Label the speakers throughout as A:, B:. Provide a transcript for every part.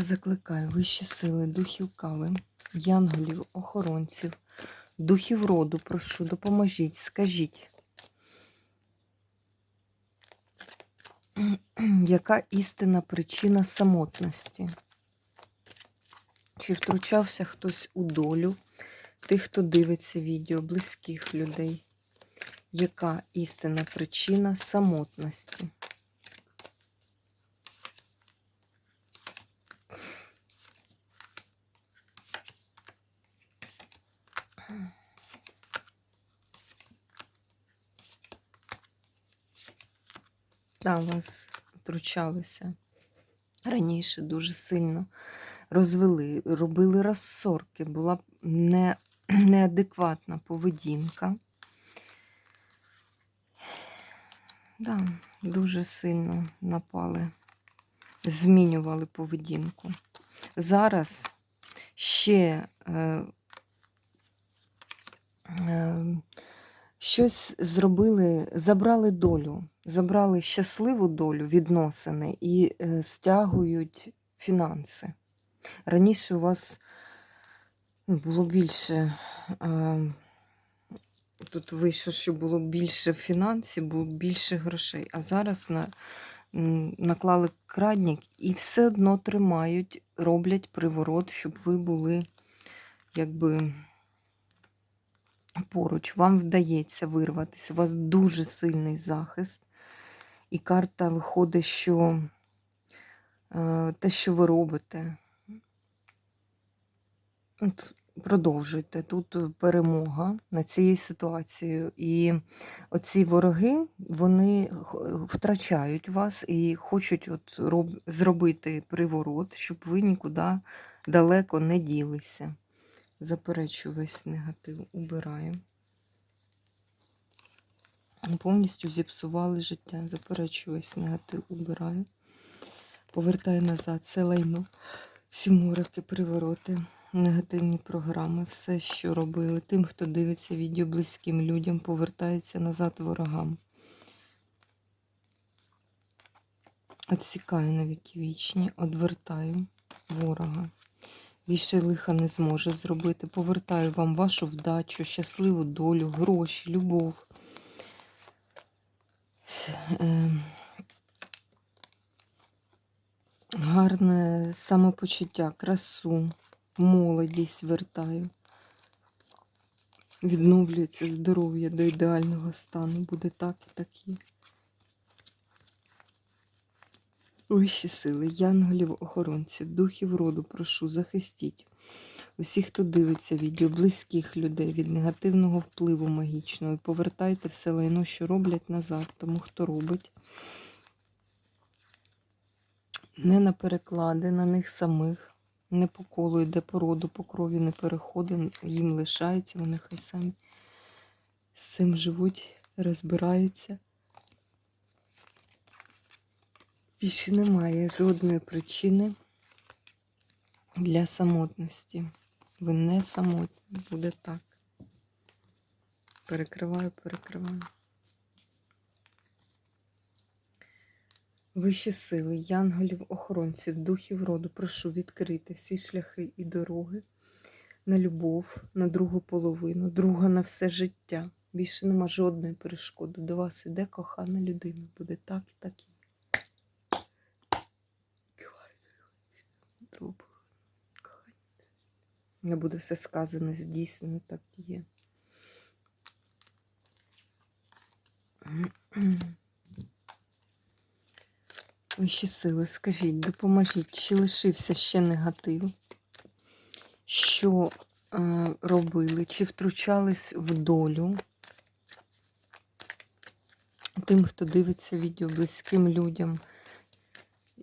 A: Закликаю вищі сили, духів кави, янголів, охоронців, духів роду, прошу, допоможіть, скажіть, яка істинна причина самотності? Чи втручався хтось у долю тих, хто дивиться відео, близьких людей? Яка істинна причина самотності? Да, вас втручалися раніше дуже сильно. Розвели, робили розсорки, була не, неадекватна поведінка. Да, дуже сильно напали, змінювали поведінку. Зараз ще е, е, щось зробили, забрали долю, забрали щасливу долю відносини і е, стягують фінанси. Раніше у вас ну, було більше, тут вийшло, що було більше фінансів, було більше грошей, а зараз на, наклали крадник і все одно тримають, роблять приворот, щоб ви були якби поруч, вам вдається вирватися. У вас дуже сильний захист. І карта виходить, що е, те, що ви робите, от, продовжуйте. Тут перемога над цією ситуацією. І оці вороги, вони втрачають вас і хочуть от роб, зробити приворот, щоб ви нікуди далеко не ділися. Заперечу весь негатив, убираю. Повністю зіпсували життя. Заперечу весь негатив, убираю. Повертаю назад це лайно. Сіморики, привороти, негативні програми, все, що робили. Тим, хто дивиться відео близьким людям, повертається назад ворогам. Отсікаю на віки вічні, одвертаю ворога. Більше лиха не зможе зробити. Повертаю вам вашу вдачу, щасливу долю, гроші, любов. Ем, Гарне самопочуття, красу, молодість вертаю. Відновлюється здоров'я до ідеального стану. Буде так і так є. Вищі сили, янголів, охоронців, духів роду, прошу, захистіть усіх, хто дивиться відео, близьких людей від негативного впливу магічного. І повертайте все лайно, що роблять назад, тому хто робить. Не на переклади, на них самих, не по колу йде по роду, по крові не переходить, їм лишається, вони хай самі з цим живуть, розбираються. Більше немає жодної причини для самотності. Ви не самотні, буде так. Перекриваю, перекриваю. Вищі сили, янголів, охоронців, духів роду, прошу відкрити всі шляхи і дороги на любов, на другу половину, друга на все життя. Більше нема жодної перешкоди. До вас іде кохана людина. Буде так і так і. Другу. Не буде все сказане, здійснено, так є. Вищі сили, скажіть, допоможіть, чи лишився ще негатив? Що е, робили? Чи втручались в долю? Тим, хто дивиться відео близьким людям,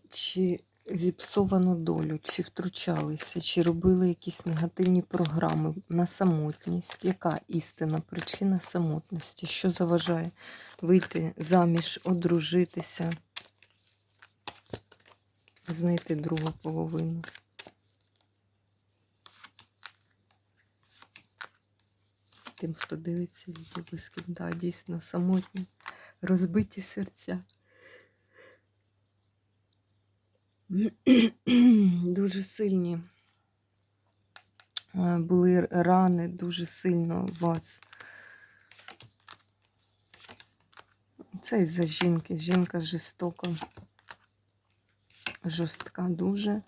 A: чи зіпсовану долю, чи втручалися, чи робили якісь негативні програми на самотність. Яка істина, причина самотності? Що заважає вийти заміж, одружитися, знайти другу половину? Тим, хто дивиться відео близьким, да, дійсно самотні, розбиті серця. Дуже сильні е, були рани, дуже сильно вас. Це із-за жінки. Жінка жорстока, жорстка дуже.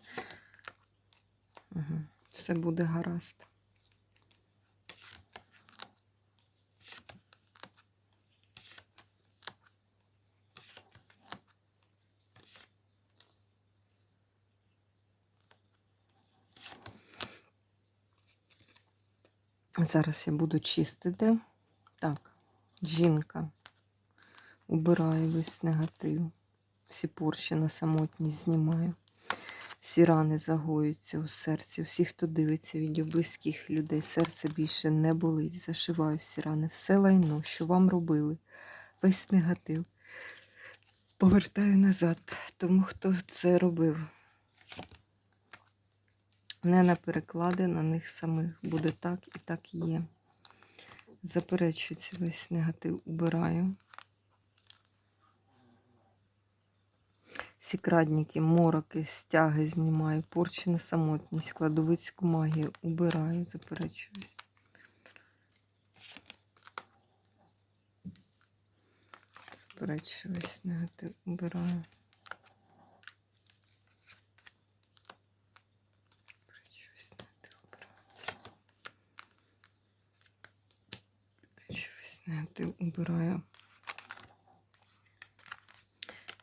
A: Все буде гаразд. Зараз я буду чистити. Так, жінка. Убираю весь негатив. Всі порші на самотність знімаю. Всі рани загоюються у серці. Всі, хто дивиться відео близьких людей, серце більше не болить. Зашиваю всі рани. Все лайно, що вам робили. Весь негатив. Повертаю назад. Тому хто це робив. Не на переклади, на них самих буде так і так є. Заперечується весь негатив, убираю. Всі крадники, мороки, стяги знімаю, порчі на самотність, кладовицьку магію убираю, заперечуюсь. Заперечуюсь, негатив убираю. Заперечуюсь, негатив убираю. Заперечуюсь, негатив.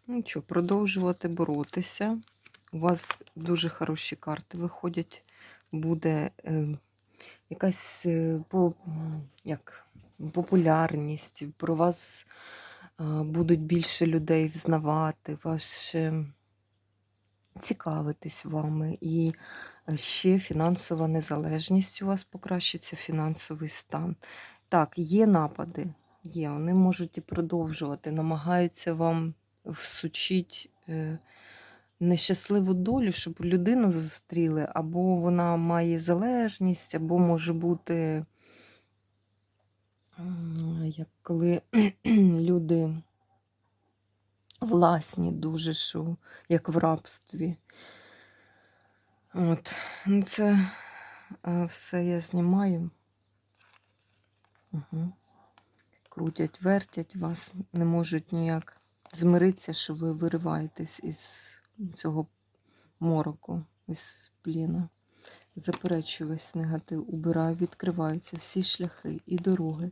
A: Ну що, продовжувати боротися. У вас дуже хороші карти виходять. Буде е, якась е, по, як, популярність. Про вас е, будуть більше людей взнавати, ваше цікавитись вами. І е, ще фінансова незалежність у вас покращиться, фінансовий стан. Так, є напади, є. Вони можуть і продовжувати, намагаються вам всучить е, нещасливу долю, щоб людину зустріли, або вона має залежність, або може бути, як коли люди власні дуже, що як в рабстві. От, ну це е, все я знімаю. Угу. Крутять, вертять вас, не можуть ніяк змиритися, що ви вириваєтесь із цього мороку, із пліна. Заперечую весь негатив, убираю, відкриваються всі шляхи і дороги.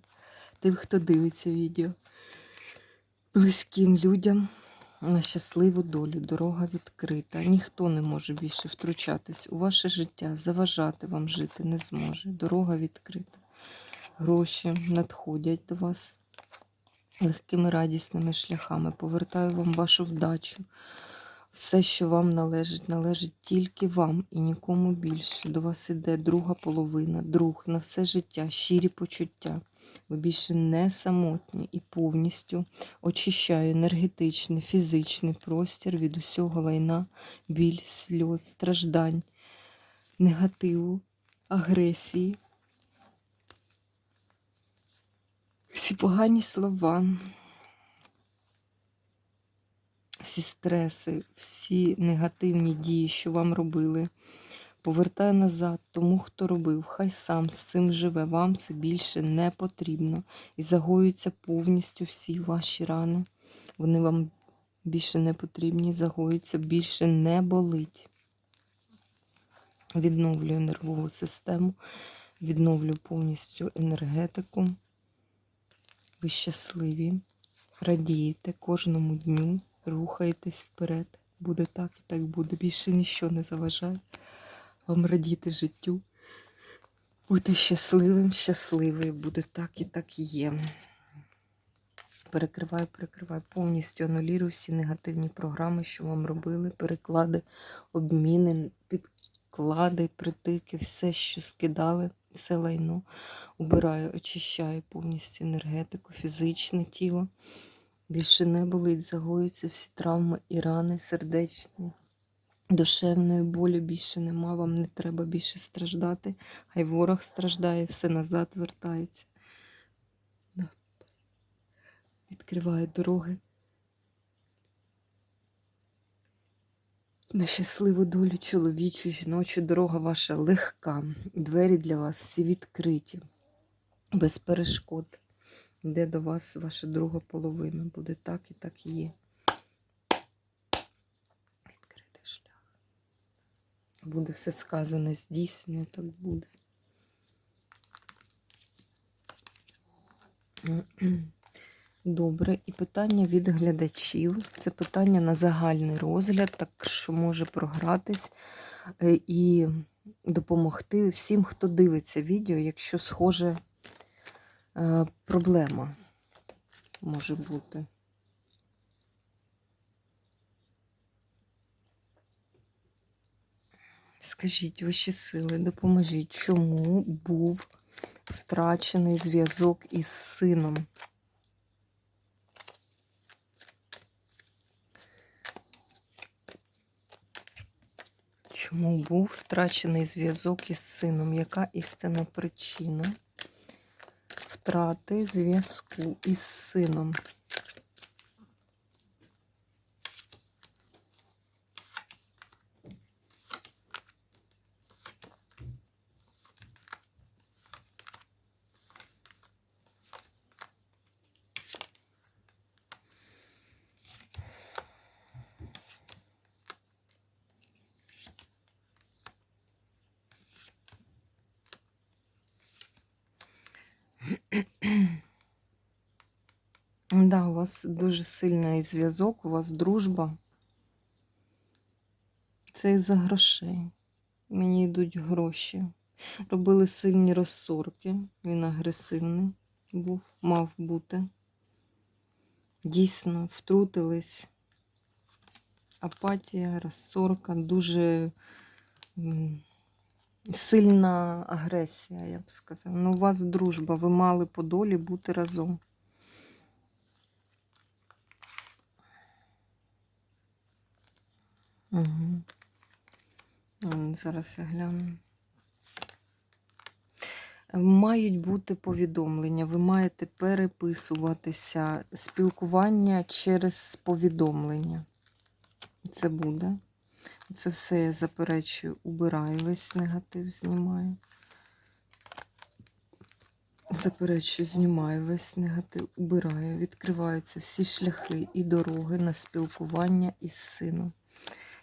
A: Тим, хто дивиться відео. Близьким людям на щасливу долю. Дорога відкрита. Ніхто не може більше втручатись у ваше життя, заважати вам жити не зможе. Дорога відкрита. Гроші надходять до вас легкими радісними шляхами. Повертаю вам вашу вдачу. Все, що вам належить, належить тільки вам і нікому більше. До вас іде друга половина, друг на все життя, щирі почуття. Ви більше не самотні і повністю очищаю енергетичний, фізичний простір від усього лайна, біль, сльоз, страждань, негативу, агресії. Всі погані слова, всі стреси, всі негативні дії, що вам робили, повертаю назад тому, хто робив. Хай сам з цим живе. Вам це більше не потрібно. І загоюються повністю всі ваші рани. Вони вам більше не потрібні, загоюються, більше не болить. Відновлюю нервову систему, відновлю повністю енергетику. Ви щасливі, радієте кожному дню, рухаєтесь вперед. Буде так і так буде. Більше нічого не заважає вам радіти життю. Бути щасливим, щасливою. Буде так і так і є. Перекриваю, перекриваю, повністю анулірую всі негативні програми, що вам робили, переклади, обміни, підклади, притики, все, що скидали, все лайно. Убираю, очищаю повністю енергетику, фізичне тіло. Більше не болить, загоюються всі травми і рани сердечні. Душевної болі більше нема, вам не треба більше страждати. Хай ворог страждає, все назад вертається. Відкриває дороги. На щасливу долю чоловічу, жіночу, дорога ваша легка. Двері для вас всі відкриті, без перешкод. Йде до вас ваша друга половина. Буде так і так є. Відкритий шлях. Буде все сказане, здійснено, так буде. Добре, і питання від глядачів. Це питання на загальний розгляд, так що може програтись е, і допомогти всім, хто дивиться відео, якщо схоже е, проблема може бути. Скажіть, вищі сили, допоможіть, чому був втрачений зв'язок із сином? Чому був втрачений зв'язок із сином? Яка істинна причина втрати зв'язку із сином? Да, у вас дуже сильний зв'язок, у вас дружба. Це із-за грошей. Мені йдуть гроші. Робили сильні розсорки. Він агресивний був, мав бути. Дійсно, втрутились. Апатія, розсорка, дуже сильна агресія, я б сказала. Ну, у вас дружба, ви мали по долі бути разом. Угу. Зараз я гляну. Мають бути повідомлення, ви маєте переписуватися, спілкування через повідомлення. Це буде. Це все я заперечую, убираю, весь негатив знімаю. Заперечую, знімаю весь негатив, убираю. Відкриваються всі шляхи і дороги на спілкування із сином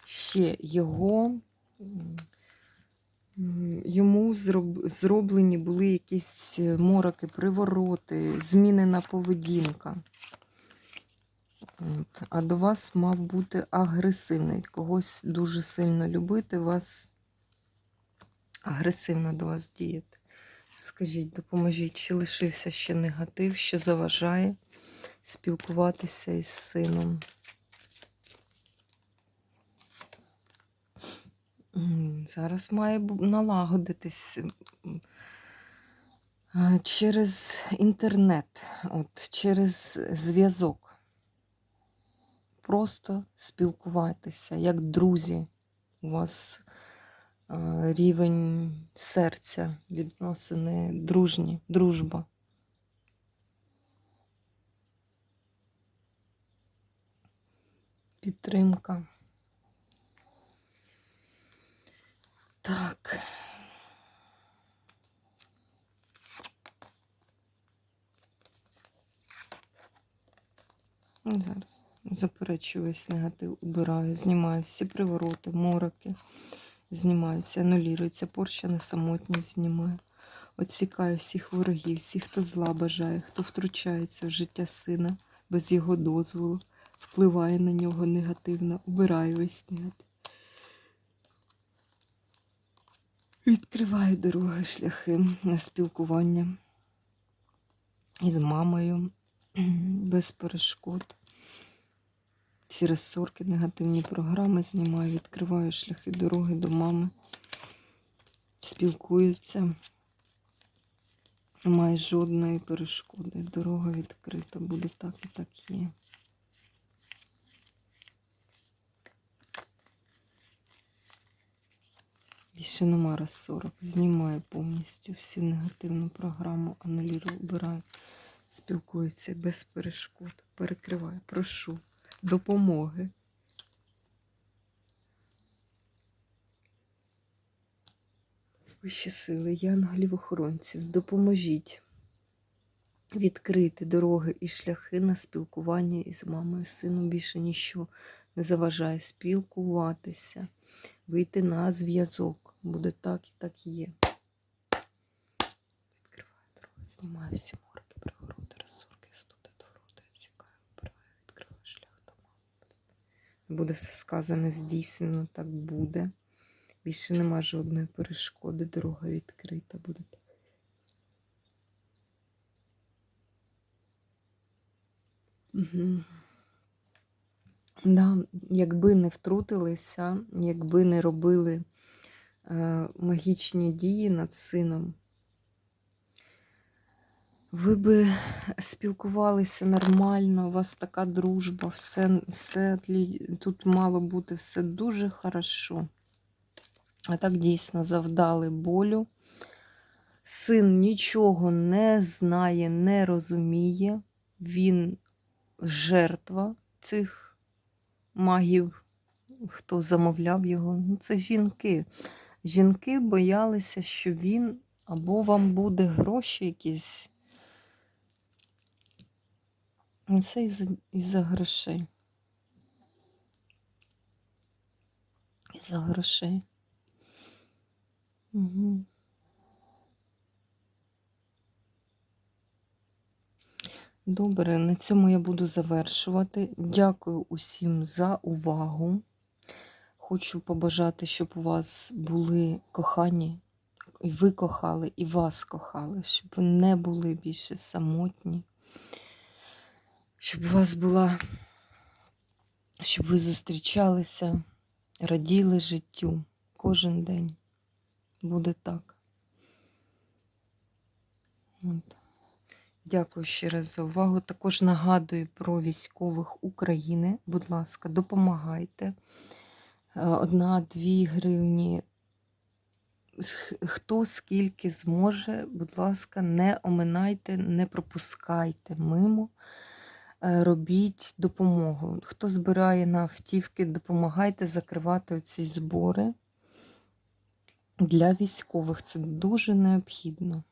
A: ще його, йому зроб, зроблені були якісь мороки, привороти, змінена поведінка. От. А до вас мав бути агресивний. Когось дуже сильно любити, вас агресивно до вас діяти. Скажіть, допоможіть, чи лишився ще негатив, що заважає спілкуватися із сином? Зараз має налагодитись через інтернет, от, через зв'язок. Просто спілкуватися, як друзі. У вас рівень серця, відносини дружні, дружба. Підтримка. Так. Зараз заперечую весь негатив, убираю, знімаю всі привороти, мороки, знімаються, анулюються, порща самотність знімаю. Отсікаю всіх ворогів, всіх, хто зла бажає, хто втручається в життя сина без його дозволу, впливає на нього негативно, убираю весь негатив. Відкриваю дороги, шляхи на спілкування із мамою, без перешкод. Ці розсорки, негативні програми знімаю, відкриваю шляхи дороги до мами. Спілкуються. Немає жодної перешкоди. Дорога відкрита, буде так і так є. Більше нема розсорок. Знімаю повністю всю негативну програму, анулірую, обираю, спілкується без перешкод. Перекриваю, прошу допомоги. Вищі сили, янголів-охоронців, допоможіть відкрити дороги і шляхи на спілкування із мамою, сином. Більше ніщо не заважає спілкуватися, вийти на зв'язок. Буде так і так є. Відкриваю дорогу, знімаю всі морки, пригороди, розсорки, студи, довороти, відсікаю, вибираю, відкриваю шлях до мами. Буде все сказане, здійснено, так буде. Більше нема жодної перешкоди, дорога відкрита буде. Угу. Да, якби не втрутилися, якби не робили е, магічні дії над сином, ви би спілкувалися нормально, у вас така дружба, все, все тут мало бути все дуже хорошо. А так дійсно завдали болю. Син нічого не знає, не розуміє. Він жертва цих магів, хто замовляв його. Ну, це жінки. Жінки боялися, що він або вам буде гроші якісь. Ну, Це із-за із-за грошей. Із-за грошей. Угу. Добре, на цьому я буду завершувати. Дякую усім за увагу. Хочу побажати, щоб у вас були кохані, і ви кохали, і вас кохали, щоб ви не були більше самотні, щоб у вас була, щоб ви зустрічалися, раділи життю кожен день. Буде так. От. Дякую ще раз за увагу. Також нагадую про військових України. Будь ласка, допомагайте. Е, Одна-дві гривні. Хто скільки зможе, будь ласка, не оминайте, не пропускайте мимо. Е, Робіть допомогу. Хто збирає на автівки, допомагайте закривати оці збори для військових. Це дуже необхідно.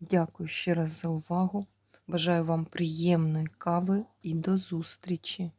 A: Дякую ще раз за увагу. Бажаю вам приємної кави і до зустрічі!